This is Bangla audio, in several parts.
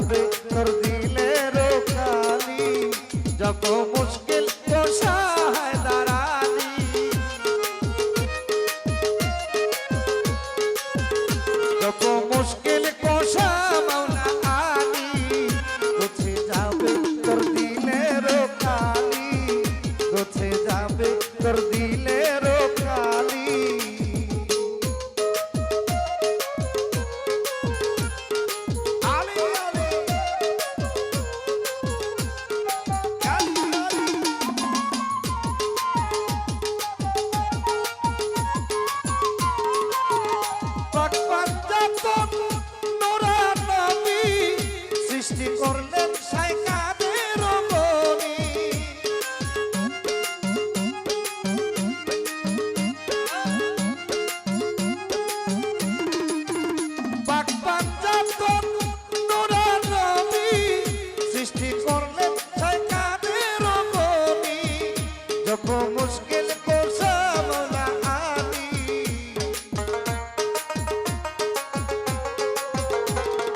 যাবে তোর দিলের কালি জগব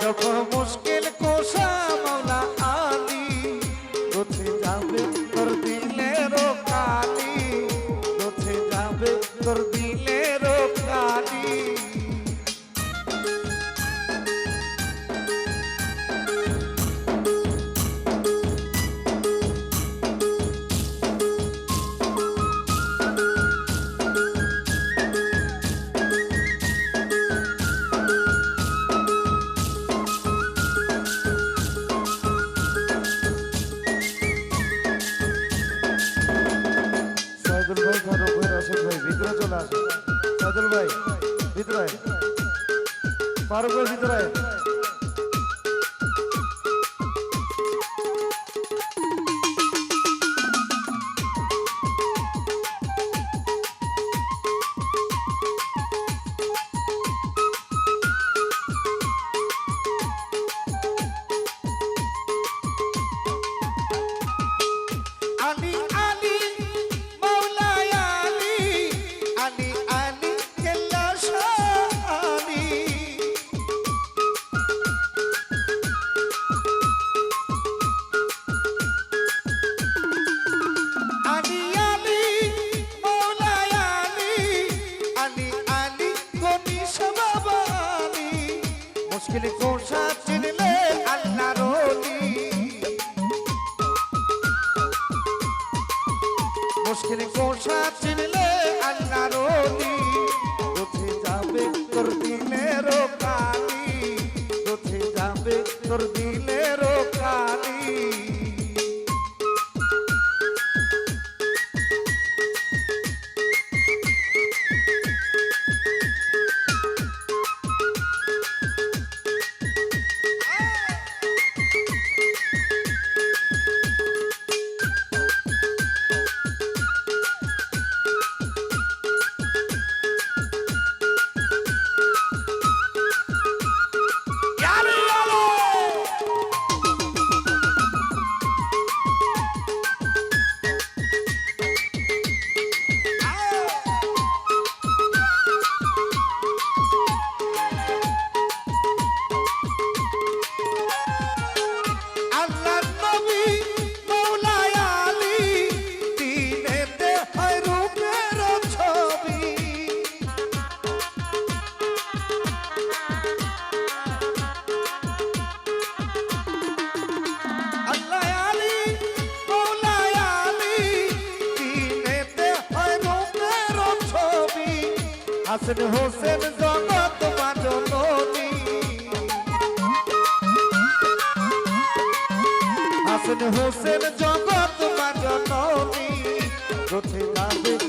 Yapamos જો ના સાજલભાઈ જીતરાય ફારુકભાઈ જીતરાય চিনি কোষা চিনলে আল্লাহ রলি মুশকিল কোষা হোসেন হোসেন জগত মাজনী হাসেন হোসেন জগত মাজনী রথে গাবে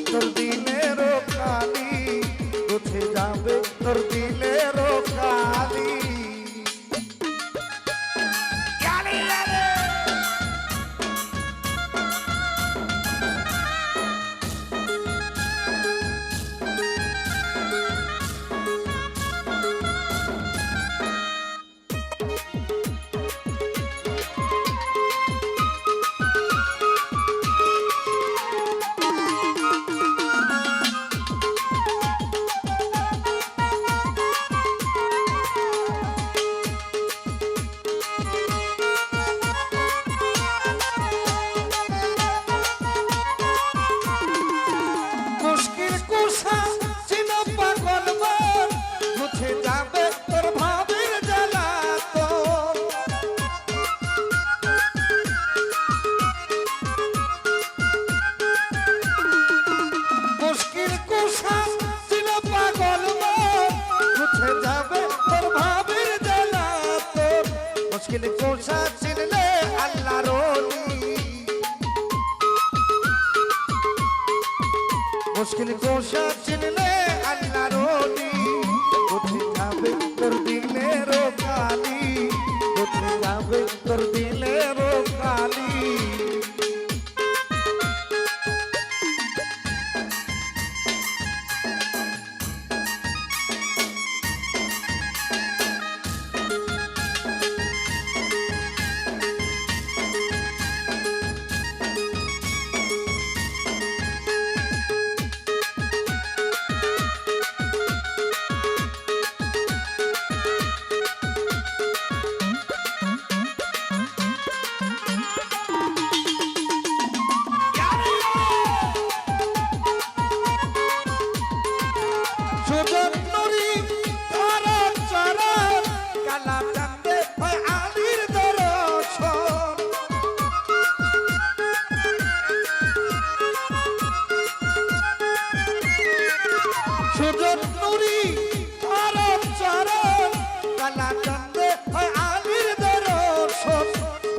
মুশকিল কোষা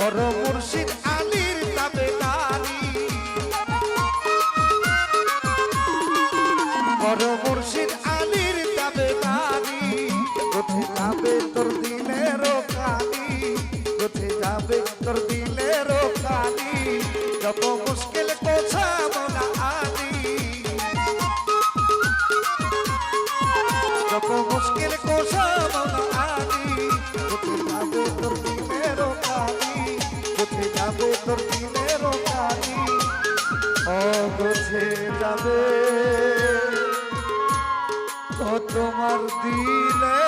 বড় মুর্শিদ আলির তাবেদারি বড় মুর্শিদ আলীর তাবে বাড়ি কোথায় যাবে তোর দিনের কালি কোথে যাবে তোর দিনের কালি যত মুশকিল কোথাবো না কোথায় যাবে। ও তোমার কালি